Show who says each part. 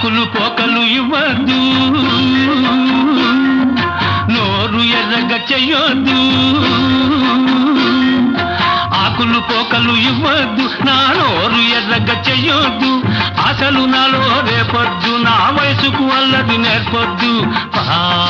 Speaker 1: ఆకులు పోకలు ఇవ్వద్దు. నోరు ఎర్రగ చెయ్యొద్దు. ఆకులు పోకలు ఇవ్వద్దు. నా నోరు ఎర్రగ చెయ్యొద్దు. అసలు నాలో రేపొద్దు. నా వయసుకు అల్లది నేర్పొద్దు. పాప